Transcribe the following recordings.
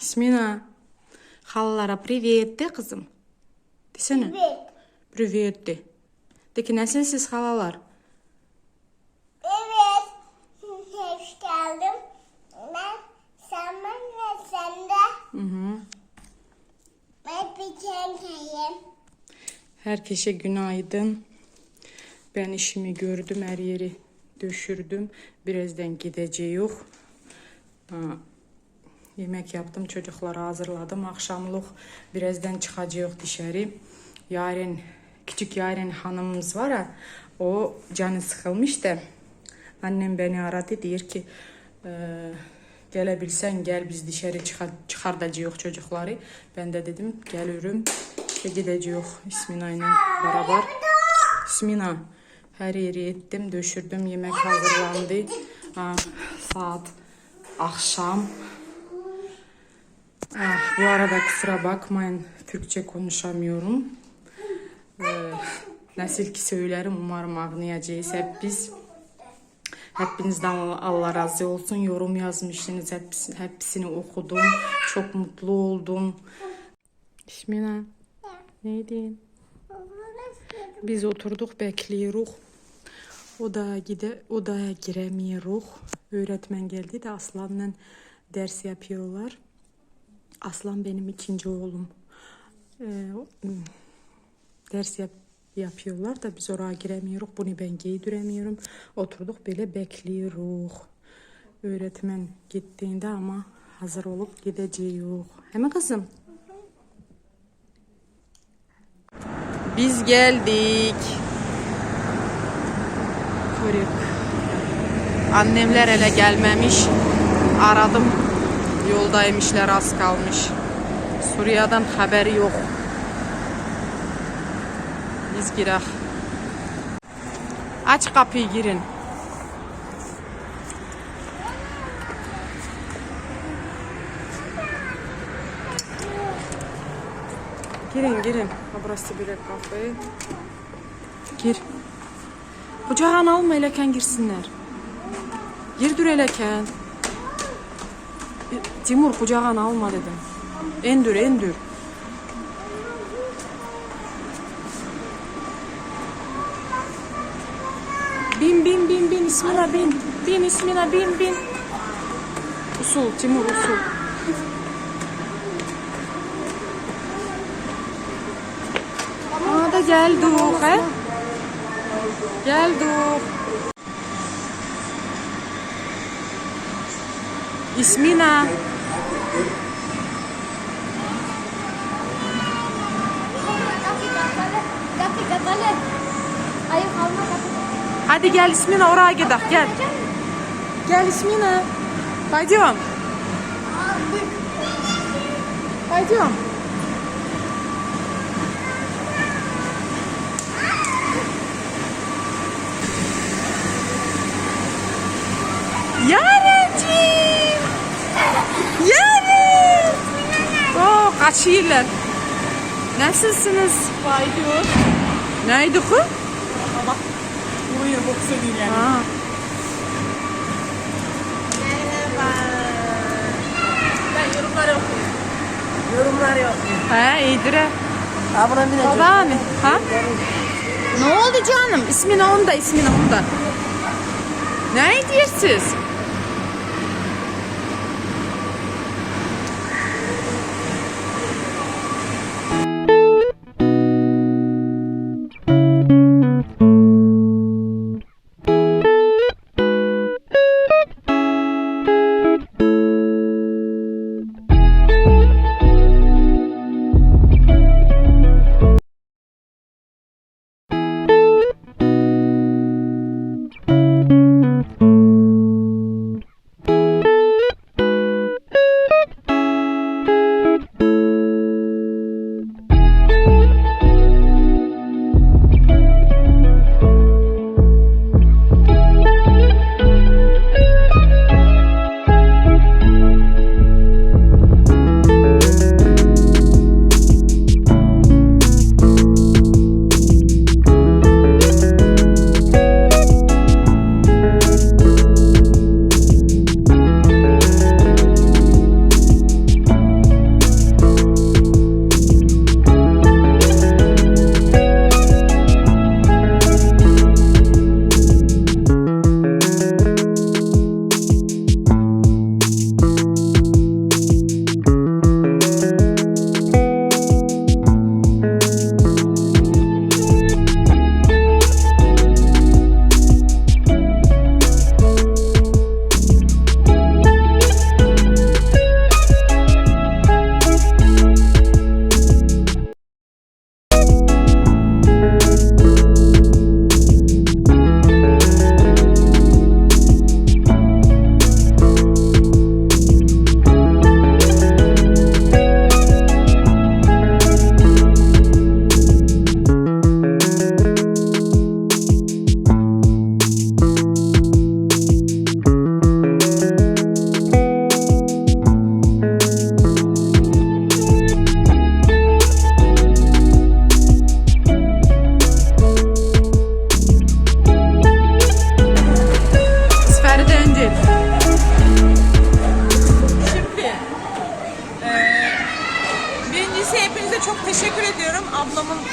İsmina. Halalara привет de kızım. Desene. Evet. Привет de. De ki nasılsınız halalar? Evet. Hoş geldin. Ben Saman ve sen de. Hı hı. Ben bir çekeyim. Herkese günaydın. Ben işimi gördüm, her yeri döşürdüm. Birazdan gideceğiz. Ha, yemek yaptım, çocuklara hazırladım. Akşamlık birazdan çıkacağız dışarı. Yarın, küçük yarın hanımımız var ya, o canı sıkılmış da annem beni aradı diyor ki "Ee, gelebilsen gel biz dışarı çıkar, çıkartacağız çocukları. Ben de dedim gelirim ve gideceğiz İsmina ile beraber. İsmina her yeri ettim, döşürdüm, yemek hazırlandı. Ha, saat akşam. Ah, bu arada kusura bakmayın Türkçe konuşamıyorum. Ee, nasıl ki söylerim umarım anlayacağız hep biz. Hepinizden Allah- razı olsun. Yorum yazmışsınız. Hepsini, hepsini okudum. Çok mutlu oldum. İsmina. Neydi? Biz oturduk bekliyoruz. Odaya gide odaya giremiyoruz. Öğretmen geldi de Aslan'la ders yapıyorlar. Aslan benim ikinci oğlum. Ee, hmm, ders yap yapıyorlar da biz oraya giremiyoruz. Bunu ben giydiremiyorum. Oturduk böyle bekliyoruz. Öğretmen gittiğinde ama hazır olup gideceğiz. Hemen kızım. Biz geldik. Kırık. Annemler hele gelmemiş. Aradım. Yoldaymışlar az kalmış. Suriye'den haberi yok. Biz girək. Aç kapıyı girin. Girin girin. Burası bir kafe. Gir. Kucağına alma eleken girsinler. Gir dur eleken. Timur kucağına alma dedim. Endür endür. Bin bin bin bin İsmina bin. Bin İsmina bin bin. Usul Timur usul. Aa da geldik he. Geldik. İsmina. Dakika kale. Ayıp alma dakika. Hadi gel İsmina oraya gidelim gel. Gel İsmina. Пойдем. Пойдем. Yarenciğim. Kaçıyorlar. Nasılsınız? Baydiyor. Neydi ku? Ama buraya boksa değil yani. Ha. Ben yorumları okuyorum. Yorumları okuyorum. He iyidir. bir de Baba mı? Ha? Ne oldu canım? İsmin onda, ismin onda. Ne diyorsunuz?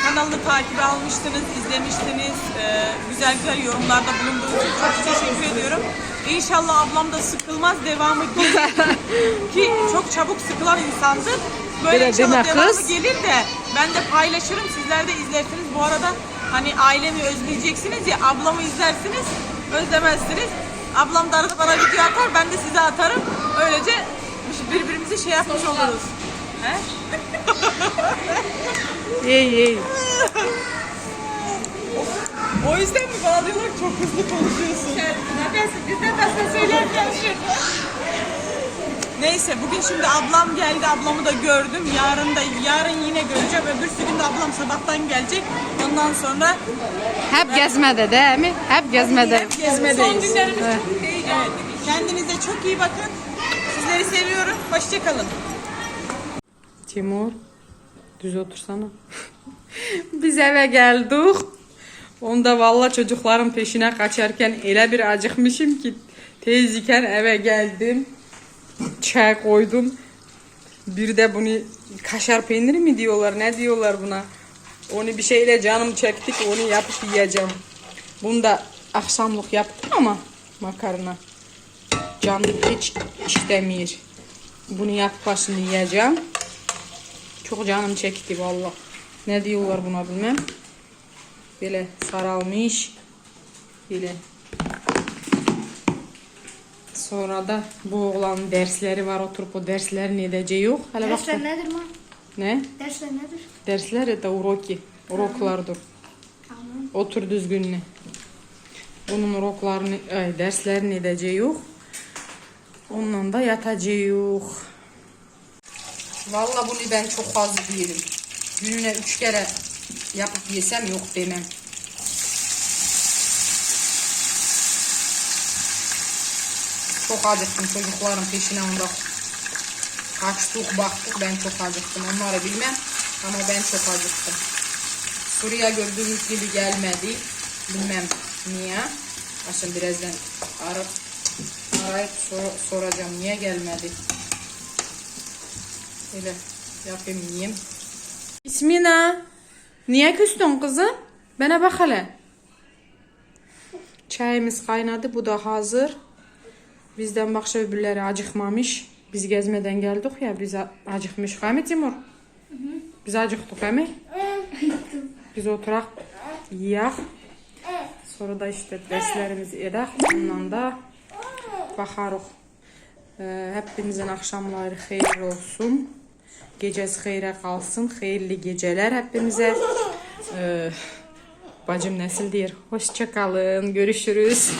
Kanalını takip almıştınız, izlemiştiniz. Ee, güzel güzel yorumlarda bulunduğunuz için çok teşekkür ediyorum. İnşallah ablam da sıkılmaz, devamı gelir. Ki çok çabuk sıkılan insandır. Böyle inşallah deme devamı kız. gelir de ben de paylaşırım. Sizler de izlersiniz. Bu arada hani ailemi özleyeceksiniz ya ablamı izlersiniz, özlemezsiniz. Ablam da arada bana video atar, ben de size atarım. Öylece birbirimizi şey yapmış oluruz. He? İyi iyi. O yüzden mi bana diyorlar ki çok hızlı konuşuyorsun? Nefes, biz nefesle söylerken Neyse bugün şimdi ablam geldi ablamı da gördüm. Yarın da yarın yine göreceğim. Öbürsü gün de ablam sabahtan gelecek. Ondan sonra Hep gezmede değil mi? Hep gezmede. hep gezmedeyiz. Son günlerimiz Evet. çok iyi. Evet. Kendinize çok iyi bakın. Sizleri seviyorum. Hoşçakalın. Timur, düz otursana. Biz eve geldik. Onda valla çocukların peşine kaçarken elə bir acıkmışım ki tez iken eve geldim. Çay koydum. Bir de bunu kaşar peyniri mi diyorlar ne diyorlar buna. Onu bir şeyle canım çektik onu yapıp yiyeceğim. Bunu da akşamlık yaptım ama makarna. Canım hiç istemiyor. Bunu yapıp başını yiyeceğim. Çok canım çekti valla. Ne diyorlar buna bilmem. Böyle saralmış. Böyle. Sonra da bu oğlanın dersleri var. Oturup o derslerini edeceği yok. Hele. Dersler nedir mi? Ne? Dersler nedir? Dersler de uroki. Uroklardır. Tamam. Otur düzgünle. Bunun uroklarını, ay, derslerini edeceği yok. Ondan da yatacağı yok. Vallahi bunu ben çok fazla yerim. Gününe üç kere yapıp yesem yok demem. Çok acıktım çocukların peşine onda. Kaçtık baktık ben çok acıktım. Onları bilmem ama ben çok acıktım. Suriye gördüğümüz gibi gelmedi. Bilmem niye. Şimdi birazdan arayıp, arayıp sor- soracağım niye gelmedi. Öyle yapayım yiyeyim. İsmina. Niye küstün kızım? Bana bak hele. Çayımız kaynadı. Bu da hazır. Bizden başka öbürleri acıkmamış. Biz gezmeden geldik ya. Biz acıkmış. Değil Timur? Biz acıktık değil? Biz oturak yiyek. Sonra da işte derslerimizi edek. Ondan da bakarıq. Ee, hepinizin akşamları xeyir olsun. Gecəsi xeyrə qalsın. Xeyirli geceler hepinize. Ee, bacım Nesil deyir. Hoşça kalın. Görüşürüz.